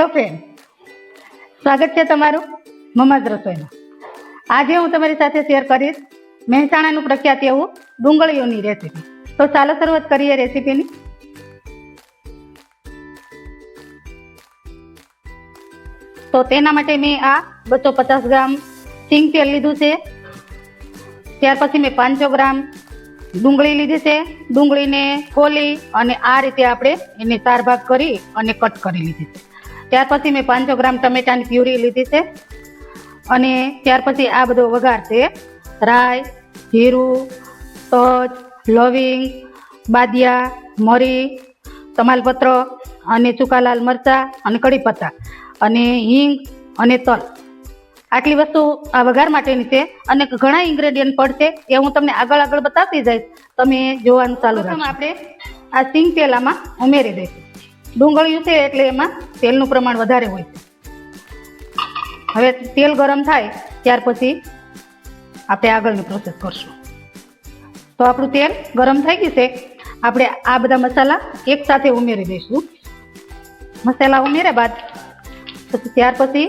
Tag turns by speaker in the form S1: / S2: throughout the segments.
S1: Hello friend. સ્વાગત છે તમારું મમાજ રસોઈમાં. આજે હું તમારી સાથે શેર કરીશ મહેસાણાનું પ્રખ્યાત એવું ડુંગળીઓની રેસીપી તો ચાલો શરૂઆત કરીએ રેસીપીની તો તેના માટે મેં આ બસો પચાસ ગ્રામ સિંગ તેલ લીધું છે. ત્યાર પછી મેં પાંચસો ગ્રામ ડુંગળી લીધી છે. ડુંગળીને ખોલી અને આ રીતે આપણે એને ચાર ભાગ કરી અને કટ કરી લીધી છે. ત્યાર પછી મેં પાંચસો ગ્રામ ટમેટાની પ્યુરી લીધી છે. અને ત્યાર પછી આ બધો વઘાર છે. રાઈ જીરું તજ લવિંગ બાદિયા મરી તમાલપત્ર અને સૂકા લાલ મરચાં અને કડી પત્તા અને હિંગ અને તલ. આટલી વસ્તુ આ વઘાર માટેની છે અને ઘણા ઇન્ગ્રેડિયન્ટ પડશે એ હું તમને આગળ આગળ બતાવતી જઈશ. તમે જોવાનું ચાલુ રાખો આપણે આ સિંગ પેલામાં ઉમેરી દઈશું. ડુંગળીયું છે એટલે એમાં તેલનું પ્રમાણ વધારે હોય. હવે તેલ ગરમ થાય, ત્યાર પછી આપણે આગળની પ્રોસેસ કરશું. તો આપણું તેલ ગરમ થઈ ગયું છે. આપણે આ બધા મસાલા એક સાથે ઉમેરી દઈશું. મસાલા ઉમેર્યા બાદ પછી ત્યાર પછી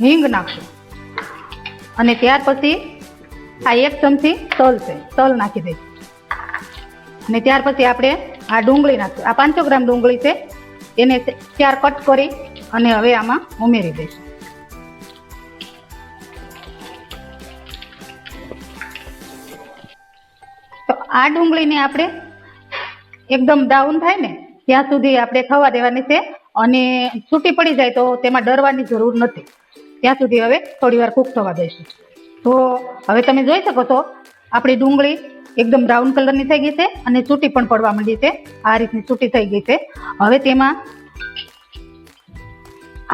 S1: હિંગ નાખશું. અને ત્યાર પછી આ એક ચમચી તલ છે, તલ નાખી દઈશું. અને ત્યાર પછી આપણે આ ડુંગળી નાખશું. આ પાંચસો ગ્રામ ડુંગળી છે. એને ચાર કટ કરી અને હવે આમાં ઉમેરી દઈશું. તો આ ડુંગળીને આપણે એકદમ ડાઉન થાય ને, ત્યાં સુધી આપણે થવા દેવાની છે અને છૂટી પડી જાય તો તેમાં ડરવાની જરૂર નથી. ત્યાં સુધી હવે થોડી વાર કૂક થવા દઈશું. તો હવે તમે જોઈ શકો છો, આપણી ડુંગળી એકદમ બ્રાઉન કલરની થઈ ગઈ છે અને ચૂંટી પણ પડવા માંડી છે. આ રીતની ચૂંટી થઈ ગઈ છે. હવે તેમાં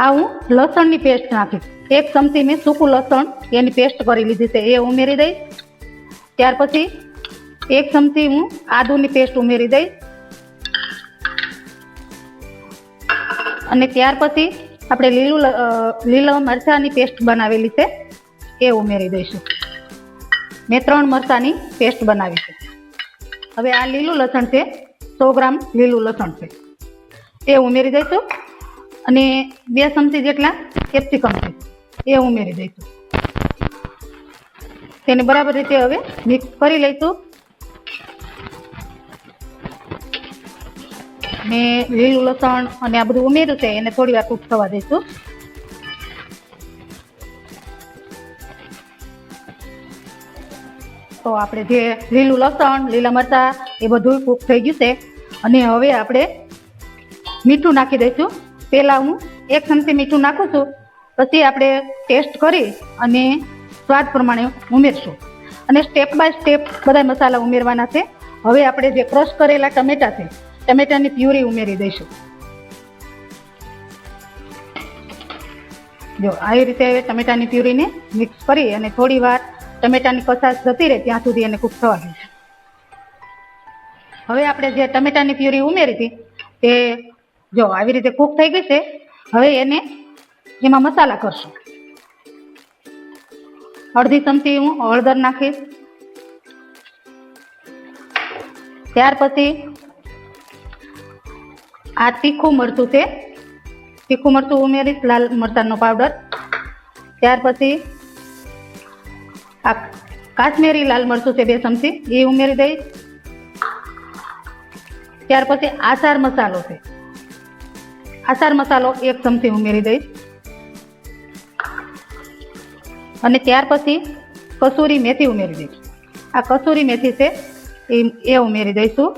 S1: આ હું લસણની પેસ્ટ નાખીશ. એક ચમચી મેં સૂકું લસણ એની પેસ્ટ કરી લીધી છે. એ ઉમેરી દઈશ. ત્યાર પછી એક ચમચી હું આદુની પેસ્ટ ઉમેરી દઈશ. અને ત્યાર પછી આપણે લીલું લીલા મરચાંની પેસ્ટ બનાવેલી છે. એ ઉમેરી દઈશું. મેં ત્રણ મરચાની પેસ્ટ બનાવી છે. હવે આ લીલું લસણ છે, સો ગ્રામ લીલું લસણ છે. એ ઉમેરી દઈશું અને બે ચમચી જેટલા કેપ્સિકમ છે, એ ઉમેરી દઈશું. તેને બરાબર રીતે હવે મિક્સ કરી લઈશું. ને લીલું લસણ અને આ બધું ઉમેર્યું છે, એને થોડી વાર કૂક થવા દઈશું. તો આપણે જે લીલું લસણ, લીલા મરચાં એ બધું કૂક થઈ ગયું છે. અને હવે આપણે મીઠું નાખી દઈશું. પહેલાં હું એક ચમચી મીઠું નાખું છું. પછી આપણે ટેસ્ટ કરી અને સ્વાદ પ્રમાણે ઉમેરશું. અને સ્ટેપ બાય સ્ટેપ બધા મસાલા ઉમેરવાના છે. હવે આપણે જે ક્રશ કરેલા ટમેટા છે, ટમેટાની પ્યુરી ઉમેરી દઈશું. જો આવી રીતે ટમેટાની પ્યુરીને મિક્સ કરી અને થોડી વાર ટમેટાની કસાશ જતી રહે ત્યાં સુધી એને કૂક થવા દે હવે આપણે જે ટમેટાની પ્યુરી ઉમેરી હતી, તે જો આવી રીતે કૂક થઈ ગઈ છે, હવે એને એમાં મસાલા કરશું. અડધી ચમચી હું હળદર નાખીશ. ત્યાર પછી આ તીખું મરચું છે, તીખું મરચું ઉમેરીશ, લાલ મરચાંનો પાવડર. ત્યાર પછી આ કાશ્મીરી લાલ મરચું છે બે ચમચી, એ ઉમેરી દઈશ ત્યાર પછી આસાર મસાલો છે. આસાર મસાલો એક ચમચી ઉમેરી દઈશ અને ત્યાર પછી કસૂરી મેથી ઉમેરી દઈશ. આ કસૂરી મેથી છે, એ એ ઉમેરી દઈશું.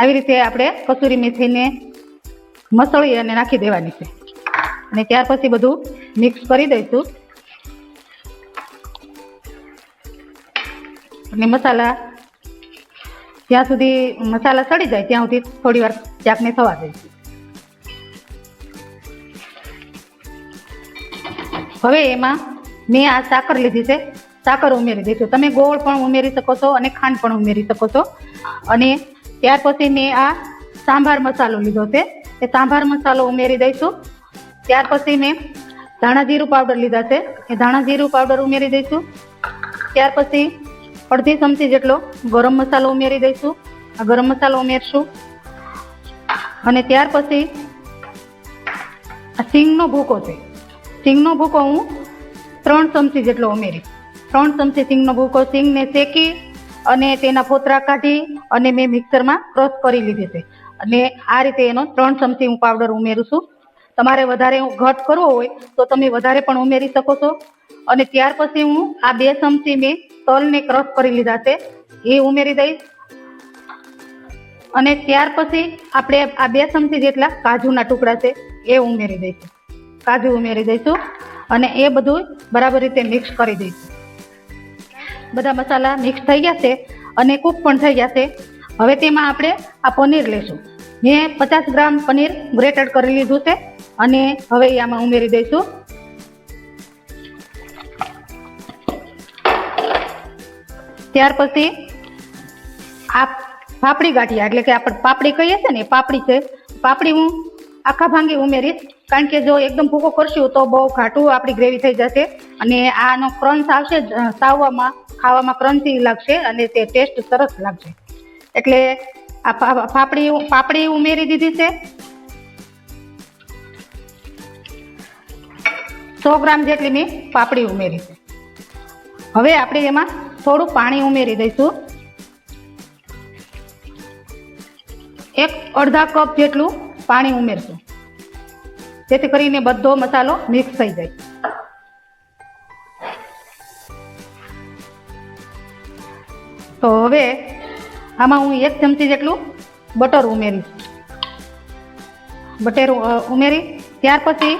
S1: આવી રીતે આપણે કસૂરી મેથીને મસળી અને નાખી દેવાની છે. અને ત્યાર પછી બધું મિક્સ કરી દઈશું. અને મસાલા જ્યાં સુધી મસાલા સડી જાય ત્યાં સુધી થોડી વાર ચાકને થવા દઈશું હવે એમાં મેં આ સાકર લીધી છે. સાકર ઉમેરી દઈશું. તમે ગોળ પણ ઉમેરી શકો છો અને ખાંડ પણ ઉમેરી શકો છો. અને ત્યાર પછી મેં આ સાંભાર મસાલો લીધો છે. એ સાંભાર મસાલો ઉમેરી દઈશું. ત્યાર પછી મેં ધાણા જીરું પાવડર લીધા છે. એ ધાણા જીરું પાવડર ઉમેરી દઈશું. ત્યાર પછી અડધી ચમચી જેટલો ગરમ મસાલો ઉમેરી દઈશું. આ ગરમ મસાલો ઉમેરશું. અને ત્યાર પછી આ સિંગનો ભૂકો છે. સિંગનો ભૂકો હું ત્રણ ચમચી જેટલો ઉમેરીશ. ત્રણ ચમચી સિંગનો ભૂકો સિંગને શેકી અને તેના ફોતરા કાઢી અને મેં મિક્સરમાં ક્રશ કરી લીધી છે. અને આ રીતે એનો ત્રણ ચમચી હું પાવડર ઉમેરું છું. તમારે વધારે ઘટ કરવો હોય તો તમે વધારે પણ ઉમેરી શકો છો. અને ત્યાર પછી હું આ બે ચમચી મેં તલને ક્રશ કરી લીધા છે. એ ઉમેરી દઈશ. અને ત્યાર પછી આપણે આ બે ચમચી જેટલા કાજુના ટુકડા છે, એ ઉમેરી દઈશું. કાજુ ઉમેરી દઈશું અને એ બધું બરાબર રીતે મિક્સ કરી દઈશું. બધા મસાલા મિક્સ થઈ ગયા છે અને કૂક પણ થઈ ગયા છે. હવે તેમાં આપણે આ પનીર લેશું. મેં પચાસ ગ્રામ પનીર ગ્રેટેડ કરી લીધું છે અને હવે એ આમાં ઉમેરી દઈશું. ત્યાર પછી આ પાપડી ગાંઠિયા, એટલે કે આપણે પાપડી કહીએ છીએ ને પાપડી છે. પાપડી હું આખા ભાંગી ઉમેરીશ, કારણ કે જો એકદમ ભૂકો કરશું તો બહુ ઘાટું આપણી ગ્રેવી થઈ જશે અને આનો ક્રંચ આવશે સાવવામાં, ખાવામાં ક્રન્ચી લાગશે અને તે ટેસ્ટ સરસ લાગશે. એટલે આ પાપડી પાપડી ઉમેરી દીધી છે. સો ગ્રામ જેટલી મેં પાપડી ઉમેરી છે. હવે આપણે એમાં થોડું પાણી ઉમેરી દઈશું. એક અડધા કપ જેટલું પાણી ઉમેરશું. જેથી કરીને બધો મસાલો મિક્સ થઈ જાય. તો હવે આમાં હું એક ચમચી જેટલું બટર ઉમેરીશ. બટર ઉમેરી, ત્યાર પછી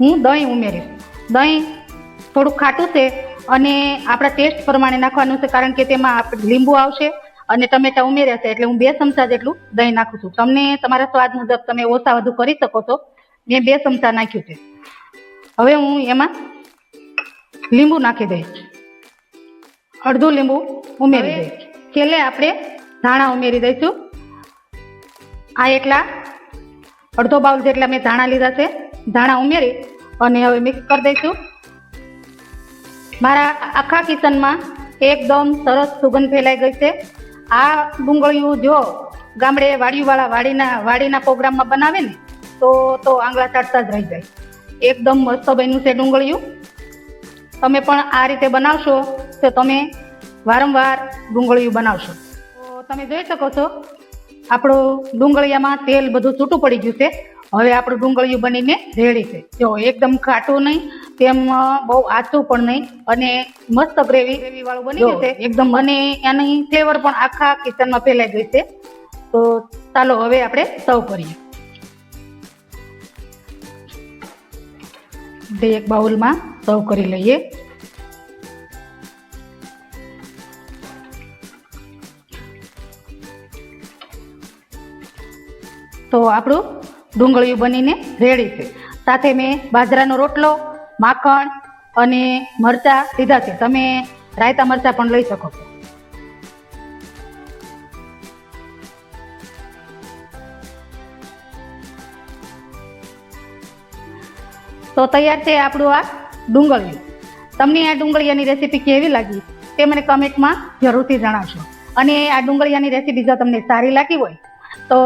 S1: હું દહીં ઉમેરીશ. દહીં થોડુંક ખાટું છે અને આપણા ટેસ્ટ પ્રમાણે નાખવાનું છે કારણ કે તેમાં લીંબુ આવશે અને ટમેટા ઉમેર્યા છે એટલે હું બે ચમચા જેટલું દહીં નાખું છું. તમને તમારા સ્વાદ મુજબ તમે ઓછા વધુ કરી શકો છો. મેં બે ચમચા નાખ્યું છે. હવે હું એમાં લીંબુ નાખી દઈશ. અડધું લીંબુ ઉમેરી દઈશ. છેલ્લે આપણે ધાણા ઉમેરી દઈશું. આ એટલા અડધો બાઉલ જેટલા મેં ધાણા લીધા છે. ધાણા ઉમેરી અને હવે મિક્સ કરી દઈશું. મારા આખા કિચનમાં એકદમ સરસ સુગંધ ફેલાઈ ગઈ છે. આ ડુંગળીયું જો ગામડે વાડીવાળા વાડીના વાડીના પ્રોગ્રામમાં બનાવે ને, તો તો આંગળા ચાટતા જ રહી જાય. એકદમ મસ્ત બન્યું છે ડુંગળીયું તમે પણ આ રીતે બનાવશો તો તમે વારંવાર ડુંગળીયું બનાવશો. તો તમે જોઈ શકો છો, આપણું ડુંગળીયામાં તેલ બધું છૂટું પડી ગયું છે. હવે આપણું ડુંગળીયું બનીને રેડી છે. જો એકદમ ખાટું નહીં તેમ બહુ આછું પણ નહીં. અને મસ્ત ગ્રેવી ગ્રેવી વાળું બની ગયું છે એકદમ અને એની ફ્લેવર પણ આખા કિચનમાં ફેલાઈ ગઈ છે. તો ચાલો હવે આપણે સર્વ કરીએ. એક બાઉલમાં સર્વ કરી લઈએ. તો આપણું ડુંગળીયું બનીને રેડી છે. સાથે મેં બાજરાનો રોટલો માખણ અને મરચાં લીધા છે. તમે રાયતા મરચાં પણ લઈ શકો તો તૈયાર છે આપણું આ ડુંગળીયું. તમને આ ડુંગળીયાની રેસીપી કેવી લાગી તે મને કમેન્ટમાં જરૂરથી જણાવશો. અને આ ડુંગળીયાની રેસીપી જો તમને સારી લાગી હોય તો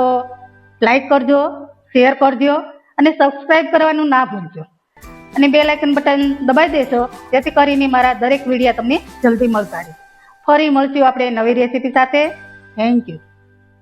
S1: લાઈક કરજો, શેર કરજો અને સબસ્ક્રાઈબ કરવાનું ના ભૂલજો. અને બે લાઇકન બટન દબાવી દેશો જેથી કરીને મારા દરેક વીડિયો તમને જલ્દી મળતા રહે. ફરી મળશું આપણે નવી રેસીપી સાથે. Thank you